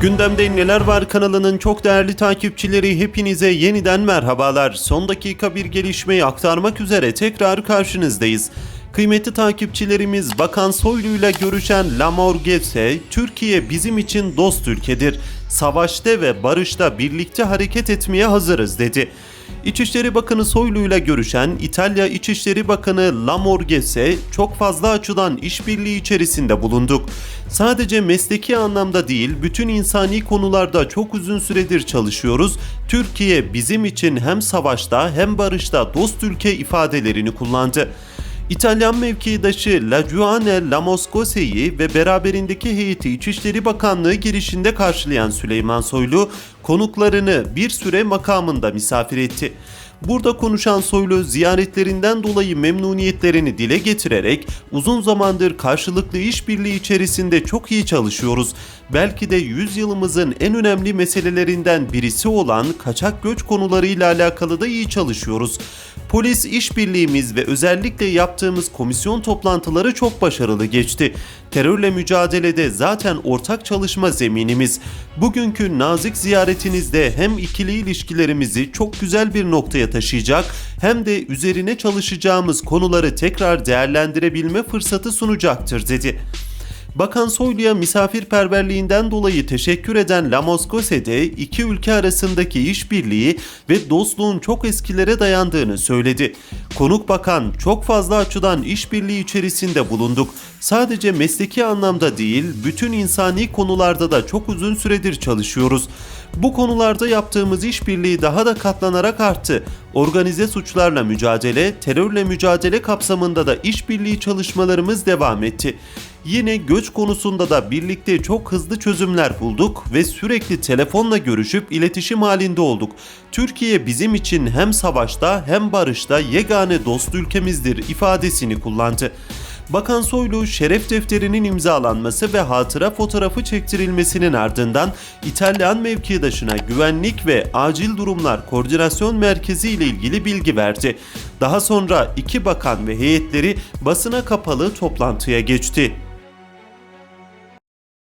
Gündemde Neler Var kanalının çok değerli takipçileri hepinize yeniden merhabalar. Son dakika bir gelişmeyi aktarmak üzere tekrar karşınızdayız. Kıymetli takipçilerimiz Bakan Soylu ile görüşen Lamorgese, Türkiye bizim için dost ülkedir. Savaşta ve barışta birlikte hareket etmeye hazırız dedi. İçişleri Bakanı Soylu ile görüşen İtalya İçişleri Bakanı Lamorgese çok fazla açıdan işbirliği içerisinde bulunduk. Sadece mesleki anlamda değil, bütün insani konularda çok uzun süredir çalışıyoruz. Türkiye bizim için hem savaşta hem barışta dost ülke ifadelerini kullandı. İtalyan mevkidaşı La Giuane La Moscose'yi ve beraberindeki heyeti İçişleri Bakanlığı girişinde karşılayan Süleyman Soylu konuklarını bir süre makamında misafir etti. Burada konuşan Soylu ziyaretlerinden dolayı memnuniyetlerini dile getirerek uzun zamandır karşılıklı işbirliği içerisinde çok iyi çalışıyoruz. Belki de yüzyılımızın en önemli meselelerinden birisi olan kaçak göç konularıyla alakalı da iyi çalışıyoruz. Polis işbirliğimiz ve özellikle yaptığımız komisyon toplantıları çok başarılı geçti. Terörle mücadelede zaten ortak çalışma zeminimiz. Bugünkü nazik ziyaretinizde hem ikili ilişkilerimizi çok güzel bir noktaya taşıyacak hem de üzerine çalışacağımız konuları tekrar değerlendirebilme fırsatı sunacaktır dedi. Bakan Soylu'ya misafirperverliğinden dolayı teşekkür eden La Moscose'de iki ülke arasındaki işbirliği ve dostluğun çok eskilere dayandığını söyledi. Konuk bakan çok fazla açıdan işbirliği içerisinde bulunduk. Sadece mesleki anlamda değil, bütün insani konularda da çok uzun süredir çalışıyoruz. Bu konularda yaptığımız işbirliği daha da katlanarak arttı. Organize suçlarla mücadele, terörle mücadele kapsamında da işbirliği çalışmalarımız devam etti. Yine göç konusunda da birlikte çok hızlı çözümler bulduk ve sürekli telefonla görüşüp iletişim halinde olduk. Türkiye bizim için hem savaşta hem barışta yegane dost ülkemizdir ifadesini kullandı. Bakan Soylu şeref defterinin imzalanması ve hatıra fotoğrafı çektirilmesinin ardından İtalyan mevkidaşına güvenlik ve acil durumlar koordinasyon merkezi ile ilgili bilgi verdi. Daha sonra iki bakan ve heyetleri basına kapalı toplantıya geçti.